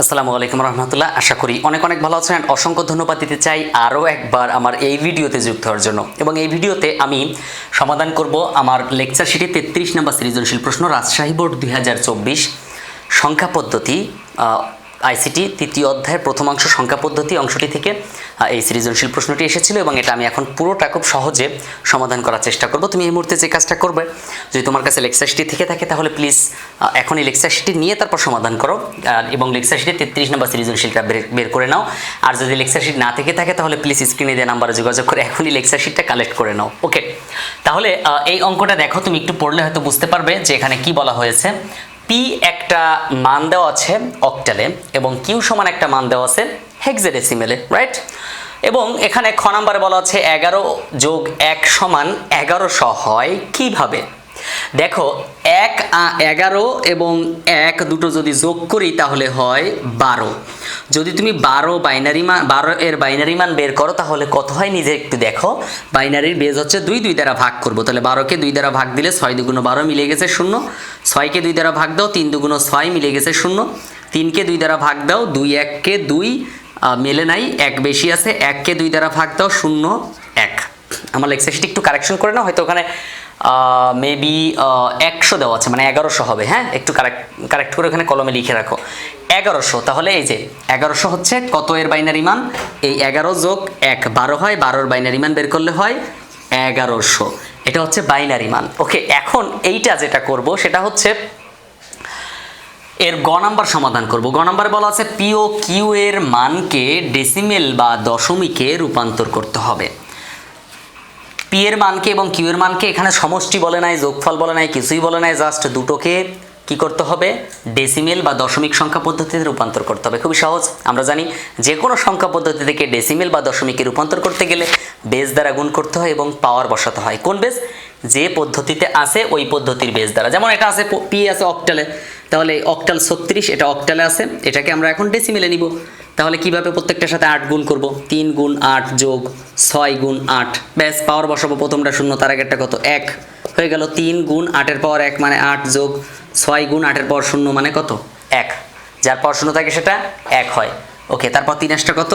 আসসালামু আলাইকুম রহমতুল্লাহ। আশা করি অনেক অনেক ভালো আছেন। অসংখ্য ধন্যবাদ দিতে চাই আরও একবার আমার এই ভিডিওতে যুক্ত হওয়ার জন্য। এবং এই ভিডিওতে আমি সমাধান করব আমার লেকচার শিটে তেত্রিশ নম্বর সৃজনশীল প্রশ্ন, রাজশাহী বোর্ড দু হাজার চব্বিশ সংখ্যা পদ্ধতি আইসিটি তৃতীয় অধ্যায়ের প্রথমাংশ সংখ্যা পদ্ধতি অংশটি থেকে এই সৃজনশীল প্রশ্নটি এসেছিল এবং এটা আমি এখন পুরোটা খুব সহজে সমাধান করার চেষ্টা করব। তুমি এই মুহূর্তে যে কাজটা করবে, যদি তোমার কাছে লেকচার শিটটি থেকে থাকে, তাহলে প্লিজ এখন এই লেকচার শিটটি নিয়ে তারপর সমাধান করো। এবং লেকচার শিটে তেত্রিশ নম্বর সৃজনশীলটা বের বের করে নাও। আর যদি লেকচার শিট না থেকে থাকে, তাহলে প্লিজ স্ক্রিনে দেওয়া নাম্বারে যোগাযোগ করে এখনই লেকচার শিটটা কালেক্ট করে নাও। ওকে তাহলে এই অঙ্কটা দেখো, তুমি একটু পড়লে হয়তো বুঝতে পারবে যে এখানে কি বলা হয়েছে। পি একটা মান দেওয়া আছে অক্টালে এবং কিউ সমান একটা মান দেওয়া আছে হেক্সাডেসিমেলে রাইট এবং এখানে খ নাম্বারে বলা আছে এগারো যোগ এক সমান এগারোশো হয় কীভাবে? দেখো, এক এগারো এবং এক দুটো যদি যোগ করি তাহলে হয় বারো। যদি তুমি বারো বাইনারি মান, বারো এর বাইনারি মান বের করো তাহলে কত হয় নিজে একটু দেখো। বাইনারির বেজ হচ্ছে দুই দুই দ্বারা ভাগ করব। তাহলে বারোকে দুই দ্বারা ভাগ দিলে ছয় দুগুণ বারো মিলে গেছে শূন্য। ছয়কে দুই দ্বারা ভাগ দাও, তিন দুগুণ ছয় মিলে গেছে শূন্য। তিনকে দুই দ্বারা ভাগ দাও, দুই, এককে দুই মেলে নাই, এক বেশি আছে, এককে দুই দ্বারা ভাগ দাও, শূন্য, এক। আমার লেক্সারশিট একটু কারেকশন করে নাও, হয়তো ওখানে মেবি একশো দেওয়া আছে মানে এগারোশো হবে হ্যাঁ? একটু কারেক্ট কারেক্ট করে ওখানে কলমে লিখে রাখো। এগারোশো, তাহলে এই যে, এগারোশো হচ্ছে কত এর বাইনারি মান? এই এগারো যোগ এক, বারো হয়, বারোর বাইনারি মান বের করলে হয় এগারোশো। এটা হচ্ছে বাইনারি মান। ওকে এখন এইটা যেটা করব, সেটা হচ্ছে এর গ নাম্বার সমাধান করব। গ নাম্বার বলা আছে পিও কিউ এর মানকে ডেসিমেল বা দশমিকে রূপান্তর করতে হবে। পি এর মানকে এবং কিউ এর মানকে এখানে সমষ্টি বলে নাই, যোগফল বলে নাই, কিছুই বলে নাই জাস্ট দুটোকে কি করতে হবে? ডেসিমেল বা দশমিক সংখ্যা পদ্ধতিতে রূপান্তর করতে হবে। খুবই সহজ। আমরা জানি যে কোনো সংখ্যা পদ্ধতি থেকে ডেসিমেল বা দশমিকে রূপান্তর করতে গেলে বেস দ্বারা গুণ করতে হয় এবং পাওয়ার বসাতে হয়। কোন বেস যে পদ্ধতিতে আছে ওই পদ্ধতির বেস দ্বারা। যেমন এটা আছে পি আছে অক্টালে তাহলে অক্টাল ছত্রিশ, এটা অক্টালে আছে। এটাকে আমরা এখন ডেসিমেলে নিব। তাহলে কীভাবে প্রত্যেকটার সাথে আট গুণ করব? তিন গুণ আট যোগ ছয় গুণ আট। ব্যাস পাওয়ার বসাবো প্রথমটা শূন্য, তার আগেরটা কত? এক। হয়ে গেল তিন গুণ আটের পাওয়ার এক মানে আট যোগ ছয় গুণ আটের পাওয়ার শূন্য মানে কত? এক। যার পাওয়ার শূন্য থাকে সেটা এক হয়। ওকে তারপর তিন আসটা কত?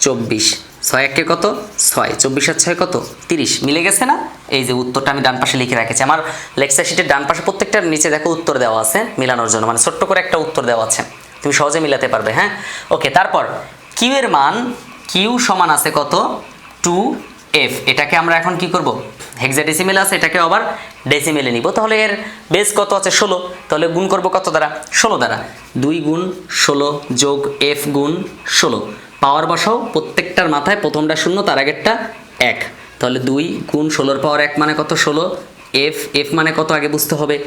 চব্বিশ। ছয় এককে কত? ছয়। চব্বিশ আর ছয় কত? তিরিশ। মিলে গেছে না? এই যে উত্তরটা আমি ডান পাশে লিখে রেখেছি। আমার লেকচার শিটের ডান পাশে প্রত্যেকটার নিচে দেখো উত্তর দেওয়া আছে মিলানোর জন্য। মানে ছোট্ট করে একটা উত্তর দেওয়া আছে। তুমি সহজে মিলাতে পারবে হ্যাঁ? ওকে তারপর কিউ এর মান কিউ সমান আছে কত? টু এফ এটাকে আমরা এখন কি করব? হেক্সাডেসিমেল আছে, এটাকে আবার ডেসিমেলে নিব। তাহলে এর বেস কত আছে? ষোলো। তাহলে গুণ করব কত দ্বারা? ষোলো দ্বারা। দুই গুণ ষোলো যোগ এফ গুণ ষোলো। পাওয়ার বসাও, প্রত্যেকটার মাথায় প্রথমটা শূন্য, তার আগেরটা এক। তাহলে দুই গুণ ষোলোর পাওয়ার এক মানে কত? ষোলো। এফ এফ মানে কত? আগে বুঝতে হবে।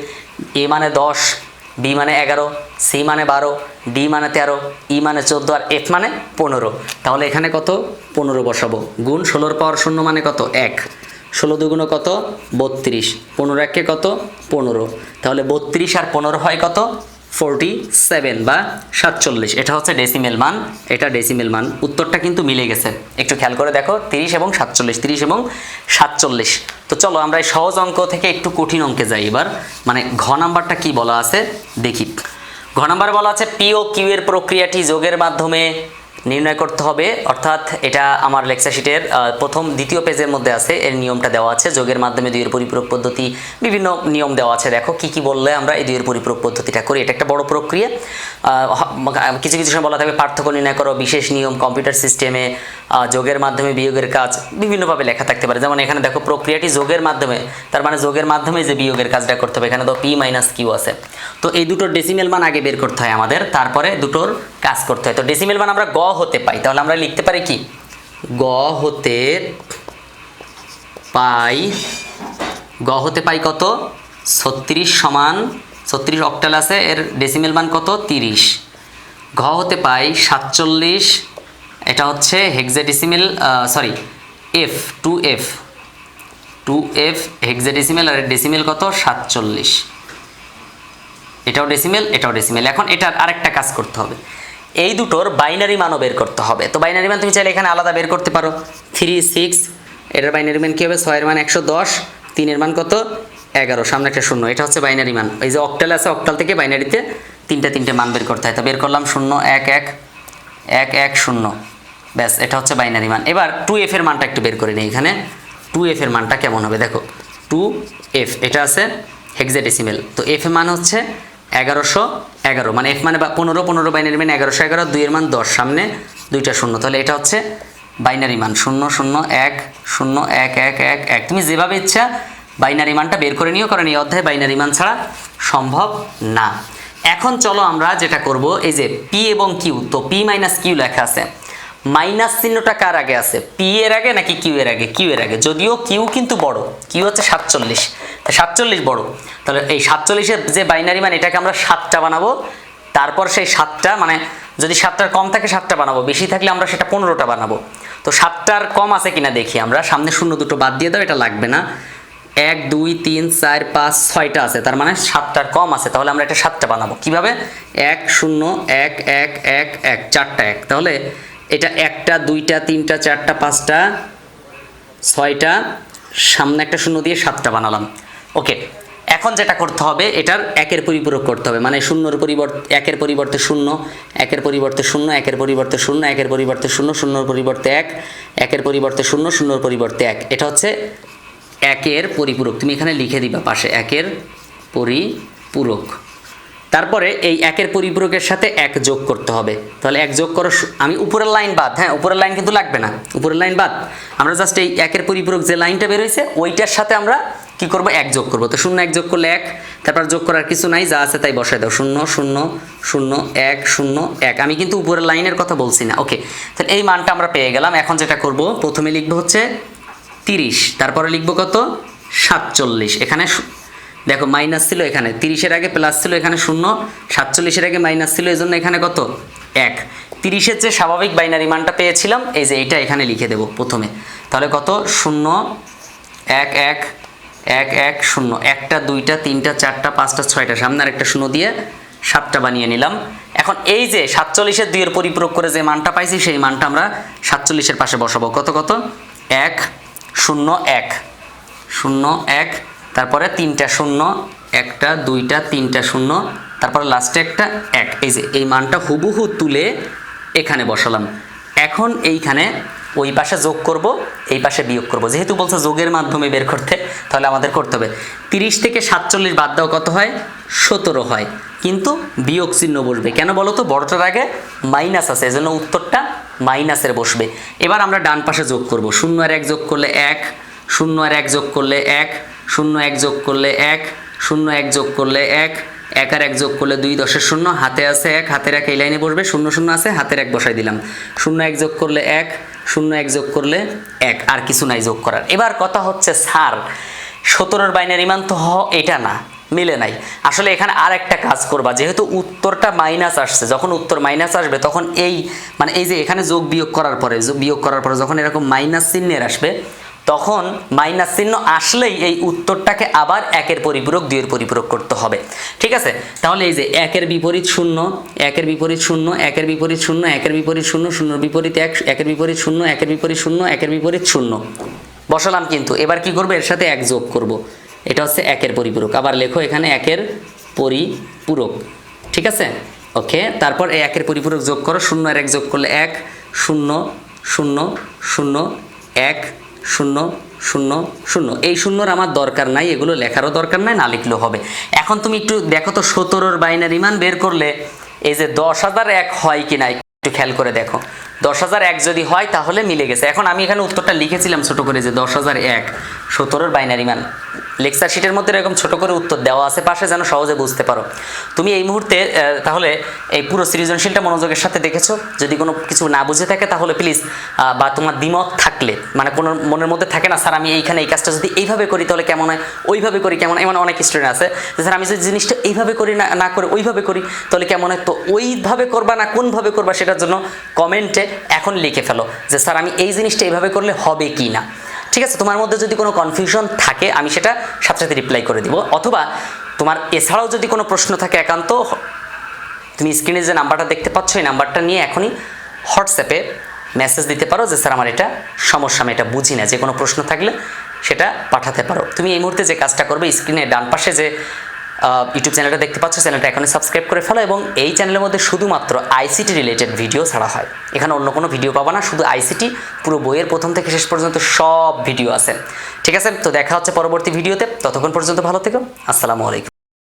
এ মানে দশ বি মানে এগারো সি মানে বারো ডি মানে তেরো ই মানে চোদ্দ আর এফ মানে পনেরো। তাহলে এখানে কত? পনেরো বসাবো। গুণ ষোলোর পাওয়ার শূন্য মানে কত? এক। ষোলো দুগুণ কত? বত্রিশ। পনেরো একে কত? পনেরো। তাহলে বত্রিশ আর পনেরো হয় কত? ফোরটি সেভেন বা সাতচল্লিশ। এটা হচ্ছে ডেসিমেল মান। এটা ডেসিমেল মান। উত্তরটা কিন্তু মিলে গেছে। একটু খেয়াল করে দেখো, তিরিশ এবং সাতচল্লিশ। তিরিশ এবং সাতচল্লিশ। তো চলো আমরা এই সহজ অঙ্ক থেকে একটু কঠিন অঙ্কে যাই এবার। মানে ঘ নাম্বারটা কি বলা আছে? দেখি। ঘ নাম্বার বলা আছে পি ও কিউ এর প্রক্রিয়াটি যোগের মাধ্যমে নির্ণয় করতে হবে। অর্থাৎ এটা আমার লেকচার শিটের প্রথম দ্বিতীয় পেজের মধ্যে আছে। এর নিয়মটা দেওয়া আছে। যোগের মাধ্যমে দুইয়ের পরিপূরক পদ্ধতি, বিভিন্ন নিয়ম দেওয়া আছে। দেখো কি কি বললে আমরা এই দুইয়ের পরিপূরক পদ্ধতিটা করি। এটা একটা বড় প্রক্রিয়া। কিছু কিছু সময় বলা থাকবে পার্থক্য নির্ণয় করো, বিশেষ নিয়ম কম্পিউটার সিস্টেমে যোগের মাধ্যমে বিয়োগের কাজ বিভিন্নভাবে লেখা থাকতে পারে। যেমন এখানে দেখো প্রক্রিয়াটি যোগের মাধ্যমে, তার মানে যোগের মাধ্যমে যে বিয়োগের কাজটা করতে হবে, এখানে তো পি মাইনাস কিউ আছে। তো এই দুটোর ডেসিমেল মান আগে বের করতে হয় আমাদের। তারপরে দুটোর কাজ করতে হয়। তো ডেসিমেল মান আমরা গ হতে পাই। তাহলে আমরা লিখতে পারি কি? গ হতে পাই, গ হতে পাই কত? ছত্রিশ সমান, ছত্রিশ অক্টাল আছে, এর ডেসিমেল মান কত? তিরিশ। ঘ হতে পাই সাতচল্লিশ, এটা হচ্ছে hexadecimal sorry F two F two F hexadecimal আর ডেসিমেল কত? সাতচল্লিশ। এটাও ডেসিমেল এটাও ডেসিমেল এখন এটার আরেকটা কাজ করতে হবে। এই দুটোর বাইনারি মানও বের করতে হবে। তো বাইনারি মান তুমি চাইলে এখানে আলাদা বের করতে পারো। থ্রি সিক্স এটার বাইনারি মান কী হবে? ছয়ের মান একশো দশ, তিনের মান কত? এগারো, সামনে একটা শূন্য। এটা হচ্ছে বাইনারি মান। এই যে অক্টাল আছে অক্টাল থেকে বাইনারিতে তিনটে তিনটে মান বের করতে হয়। তো বের করলাম শূন্য, এক এক এক এক, শূন্য। ব্যাস, এটা হচ্ছে বাইনারি মান। এবার টু এফের মানটা একটু বের করে নিই এখানে। টু এফের মানটা কেমন হবে? দেখো টু এফ এটা আছে হেক্সাডেসিমেল তো এফ মান হচ্ছে এগারোশো এগারো। মানে এফ মানে পনেরো পনেরো বাইনারি মান এগারোশো এগারো, দুইয়ের মান দশ, সামনে দুইটা শূন্য। তাহলে এটা হচ্ছে বাইনারি মান। শূন্য শূন্য, এক শূন্য, এক এক এক এক। তুমি যেভাবে ইচ্ছা বাইনারি মানটা বের করে নিও, কারণ এই অধ্যায়ে বাইনারি মান ছাড়া সম্ভব না। এখন চলো আমরা যেটা করব, এই যে পি এবং কিউ তো পি মাইনাস কিউ লেখা আছে। মাইনাস চিহ্নটা কার আগে আছে? পি এর আগে নাকি কিউ এর আগে? কিউ এর আগে। যদিও কিউ কিন্তু বড়। কিউ হচ্ছে সাতচল্লিশ। সাতচল্লিশ বড়। তাহলে এই সাতচল্লিশের যে বাইনারি মান এটাকে আমরা সাতটা বানাবো। তারপর সেই সাতটা মানে যদি সাতটার কম থাকে, সাতটা বানাবো। বেশি থাকলে আমরা সেটা পনেরোটা বানাবো। তো সাতটার কম আছে কিনা দেখি আমরা। সামনে শূন্য দুটো বাদ দিয়ে দাও, এটা লাগবে না। এক, দুই, তিন, চার, পাঁচ, ছয়টা আছে। তার মানে সাতটার কম আছে। তাহলে আমরা এটা সাতটা বানাবো। কীভাবে? এক, শূন্য, এক এক এক এক, চারটা এক। তাহলে এটা একটা, দুইটা, তিনটা, চারটা, পাঁচটা, ছয়টা, সামনে একটা শূন্য দিয়ে সাতটা বানালাম। ওকে, এখন যেটা করতে হবে, এটার একের পরিপূরক করতে হবে। মানে শূন্যর পরিবর্তে একের পরিবর্তে শূন্য, একের পরিবর্তে শূন্য, একের পরিবর্তে শূন্য, একের পরিবর্তে শূন্য, শূন্যর পরিবর্তে এক, একের পরিবর্তে শূন্য, শূন্যর পরিবর্তে এক। এটা হচ্ছে একের পরিপূরক। তুমি এখানে লিখে দিবা পাশে, একের পরিপূরক। তারপরে এই একের পরিপূরকের সাথে এক যোগ করতে হবে। তাহলে এক যোগ করো, আমি উপরের লাইন বাদ হ্যাঁ উপরের লাইন কিন্তু লাগবে না, উপরের লাইন বাদ। আমরা জাস্ট এই একের পরিপূরক যে লাইনটা বেরোইছে ওইটার সাথে আমরা কি করব? এক যোগ করব। তো শূন্য এক যোগ করলে এক, তারপর যোগ করার কিছু নাই, যা আছে তাই বসাই দাও। শূন্য শূন্য শূন্য, এক শূন্য, এক। আমি কিন্তু উপরের লাইনের কথা বলছি না। ওকে তাহলে এই মানটা আমরা পেয়ে গেলাম। এখন যেটা করব, প্রথমে লিখব হচ্ছে তিরিশ, তারপরে লিখব কত? সাতচল্লিশ। এখানে দেখো মাইনাস ছিল এখানে। তিরিশের আগে প্লাস ছিল এখানে শূন্য, সাতচল্লিশের আগে মাইনাস ছিল এই জন্য এখানে কত? এক। তিরিশের যে স্বাভাবিক বাইনারি মানটা পেয়েছিলাম, এই যে এটা এখানে লিখে দেব প্রথমে। তাহলে কত? শূন্য, এক এক এক এক, শূন্য। একটা, দুইটা, তিনটা, চারটা, পাঁচটা, ছয়টা। সামনে একটা শূন্য দিয়ে সাতটা বানিয়ে নিলাম। এখন এই যে সাতচল্লিশের দুইয়ের পরিপূরক করে যে মানটা পাইছি, সেই মানটা আমরা সাতচল্লিশের পাশে বসাবো। কত কত? এক, শূন্য এক। শূন্য, এক তারপরে তিনটা শূন্য, একটা, দুইটা, তিনটা শূন্য, তারপরে লাস্টে একটা এক। এই যে, এই মানটা হুবহু তুলে এখানে বসালাম। এখন এইখানে ওই পাশে যোগ করব, এই পাশে বিয়োগ করব। যেহেতু বলছে যোগের মাধ্যমে বের করতে, তাহলে আমাদের করতে হবে। তিরিশ থেকে সাতচল্লিশ বাদ দাও কত হয়? সতেরো হয়। কিন্তু বিয়োগ চিহ্ন বসবে। কেন বলো তো? বড়টার আগে মাইনাস আছে, এজন্য উত্তরটা মাইনাসের বসবে। এবার আমরা ডান পাশে যোগ করব। শূন্য আর এক যোগ করলে এক শূন্য আর এক যোগ করলে এক, শূন্য এক যোগ করলে এক, শূন্য এক যোগ করলে এক এক আর এক যোগ করলে দুই দশের শূন্য, হাতে আছে এক হাতের এক এই লাইনে বসবে, শূন্য শূন্য আছে, হাতের এক বসাই দিলাম। শূন্য এক যোগ করলে এক, শূন্য এক যোগ করলে এক, আর কিছু নাই যোগ করার। এবার কথা হচ্ছে স্যার সতেরোর বাইনারি মান তো হ, এটা না, মিলে নাই। আসলে এখানে আর একটা কাজ করবা, যেহেতু উত্তরটা মাইনাস আসছে, যখন উত্তর মাইনাস আসবে, তখন এই মানে এই যে এখানে যোগ বিয়োগ করার পরে, যোগ বিয়োগ করার পরে যখন এরকম মাইনাস চিহ্নের আসবে তখন মাইনাস চিহ্ন আসলেই এই উত্তরটাকে আবার একের পরিপূরক, দুইয়ের পরিপূরক করতে হবে। ঠিক আছে? তাহলে এই যে একের বিপরীত শূন্য, একের বিপরীত শূন্য, একের বিপরীত শূন্য, একের বিপরীত শূন্য, শূন্যর বিপরীত এক, একের বিপরীত শূন্য, একের বিপরীত শূন্য, একের বিপরীত শূন্য। বসালাম কিন্তু, এবার কি করব? এর সাথে এক যোগ করব। এটা হচ্ছে একের পরিপূরক। আবার লেখো এখানে একের পরিপূরক। ঠিক আছে? ওকে, তারপর এই একের পরিপূরক যোগ করো। শূন্য আর এক যোগ করলে এক, শূন্য শূন্য শূন্য, এক শূন্য শূন্য শূন্য। এই শূন্যর আমার দরকার নাই, এগুলো লেখারও দরকার নাই, না লিখলেও হবে। এখন তুমি একটু দেখো তো, সতেরোর বাইনারি মান বের করলে, এই যে দশ হাজার এক হয় কি না একটু খেয়াল করে দেখো। দশ হাজার এক যদি হয়, তাহলে মিলে গেছে। এখন আমি এখানে উত্তরটা লিখেছিলাম ছোট করে যে দশ হাজার এক, সতেরোর বাইনারি মান। লেকচার শিটের মধ্যে এরকম ছোট করে উত্তর দেওয়া আছে, পাশে যেন সহজে বুঝতে পারো। তুমি এই মুহূর্তে তাহলে এই পুরো সৃজনশীলটা মনোযোগের সাথে দেখেছ। যদি কোনো কিছু না বুঝে থাকে, তাহলে প্লিজ বা তোমার দ্বিমত থাকলে মানে কোনো মনের মধ্যে থাকে না, স্যার, আমি এইখানে এই কাজটা যদি এইভাবে করি, তাহলে কেমন হয়? ওইভাবে করি, কেমন এমন অনেক স্টুডেন্ট আছে। যে স্যার, আমি যদি জিনিসটা এইভাবে করি না না করে ওইভাবে করি, তাহলে কেমন হয়? তো ওইভাবে করবা না, কোনভাবে করবা সেটার জন্য কমেন্টে এখন লিখে ফেলো যে, স্যার, আমি এই জিনিসটা এইভাবে করলে হবে কি না? ঠিক আছে, তোমার মধ্যে যদি কোনো কনফিউশন থাকে, আমি সেটা সাথে সাথে রিপ্লাই করে দিব। অথবা তোমার এছাড়াও যদি কোনো প্রশ্ন থাকে একান্ত, তুমি স্ক্রিনে যে নাম্বারটা দেখতে পাচ্ছ, এই নাম্বারটা নিয়ে এখনই হোয়াটসঅ্যাপে মেসেজ দিতে পারো যে, স্যার, আমার এটা সমস্যা, আমি এটা বুঝি না। যে কোনো প্রশ্ন থাকলে সেটা পাঠাতে পারো। তুমি এই মুহূর্তে যে কাজটা করবে স্ক্রিনে ডান পাশে যে ইউটিউব চ্যানেলটা দেখতে পাচ্ছ চ্যানেলটা এখনই সাবস্ক্রাইব করে ফেলো এবং এই চ্যানেলের মধ্যে শুধুমাত্র আইসিটি রিলেটেড ভিডিও ছাড়া হয়। এখানে অন্য কোনো ভিডিও পাবো না, শুধু আইসিটি পুরো বইয়ের প্রথম থেকে শেষ পর্যন্ত সব ভিডিও আছে। ঠিক আছে? তো দেখা হচ্ছে পরবর্তী ভিডিওতে ততক্ষণ পর্যন্ত ভালো থেকো। আসসালামু আলাইকুম।